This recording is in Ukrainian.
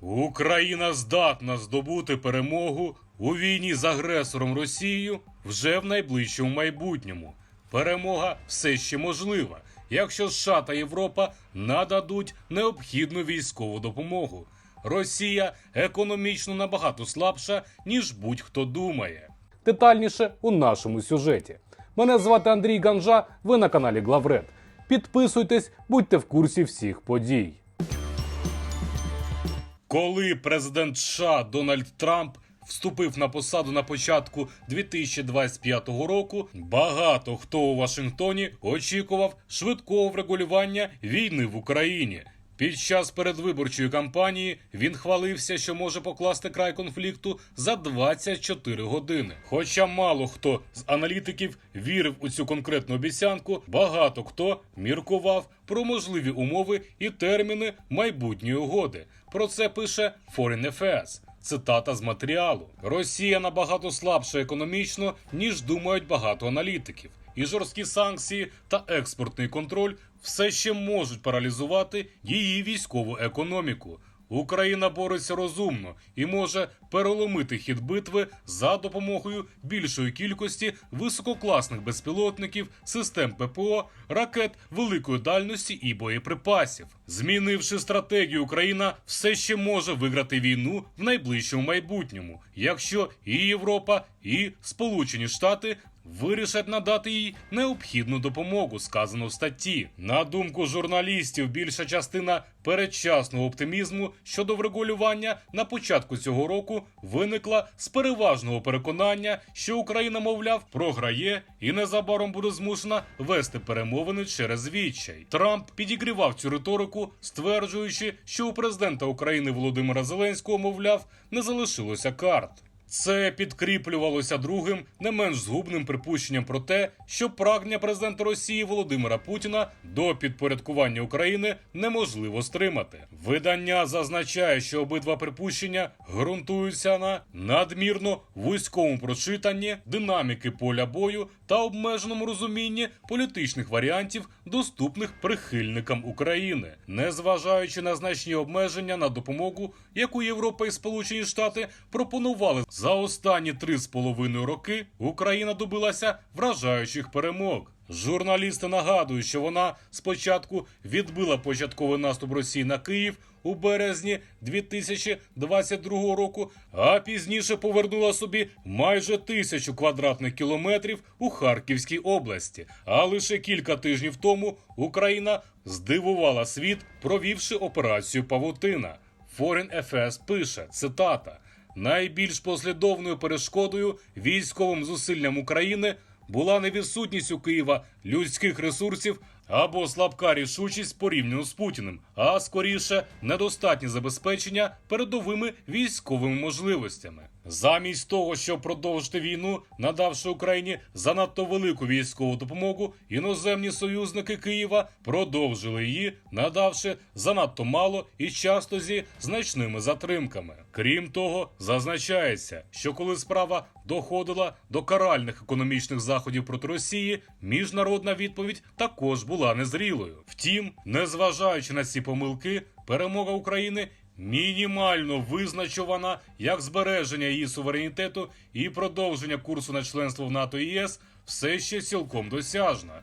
Україна здатна здобути перемогу у війні з агресором Росією вже в найближчому майбутньому. Перемога все ще можлива, якщо США та Європа нададуть необхідну військову допомогу. Росія економічно набагато слабша, ніж будь-хто думає. Детальніше у нашому сюжеті. Мене звати Андрій Ганжа. Ви на каналі Главред. Підписуйтесь, будьте в курсі всіх подій. Коли президент США Дональд Трамп вступив на посаду на початку 2025 року, багато хто у Вашингтоні очікував швидкого врегулювання війни в Україні. Під час передвиборчої кампанії він хвалився, що може покласти край конфлікту за 24 години. Хоча мало хто з аналітиків вірив у цю конкретну обіцянку, багато хто міркував про можливі умови і терміни майбутньої угоди. Про це пише Foreign Affairs. Цитата з матеріалу: Росія набагато слабша економічно, ніж думають багато аналітиків. І жорсткі санкції та експортний контроль все ще можуть паралізувати її військову економіку. Україна бореться розумно і може переломити хід битви за допомогою більшої кількості висококласних безпілотників, систем ППО, ракет великої дальності і боєприпасів. Змінивши стратегію, Україна все ще може виграти війну в найближчому майбутньому, якщо і Європа, і Сполучені Штати вирішать надати їй необхідну допомогу, сказано в статті. На думку журналістів, більша частина передчасного оптимізму щодо врегулювання на початку цього року виникла з переважного переконання, що Україна, мовляв, програє і незабаром буде змушена вести перемовини через відчай. Трамп підігрівав цю риторику, стверджуючи, що у президента України Володимира Зеленського, мовляв, не залишилося карт. Це підкріплювалося другим, не менш згубним припущенням про те, що прагнення президента Росії Володимира Путіна до підпорядкування України неможливо стримати. Видання зазначає, що обидва припущення ґрунтуються на надмірно вузькому прочитанні динаміки поля бою та обмеженому розумінні політичних варіантів, доступних прихильникам України, незважаючи на значні обмеження на допомогу, яку Європа і Сполучені Штати пропонували за останні три з половиною роки, Україна добилася вражаючих перемог. Журналісти нагадують, що вона спочатку відбила початковий наступ Росії на Київ у березні 2022 року, а пізніше повернула собі майже тисячу квадратних кілометрів у Харківській області. А лише кілька тижнів тому Україна здивувала світ, провівши операцію Павутина. Foreign Affairs пише цитата. Найбільш послідовною перешкодою військовим зусиллям України була не відсутність у Києва людських ресурсів або слабка рішучість порівняно з Путіним, а скоріше недостатнє забезпечення передовими військовими можливостями. Замість того, щоб продовжити війну, надавши Україні занадто велику військову допомогу, іноземні союзники Києва продовжили її, надавши занадто мало і часто зі значними затримками. Крім того, зазначається, що коли справа доходила до каральних економічних заходів проти Росії, міжнародна відповідь також була незрілою. Втім, незважаючи на ці помилки, перемога України мінімально визначувана як збереження її суверенітету і продовження курсу на членство в НАТО і ЄС все ще цілком досяжна.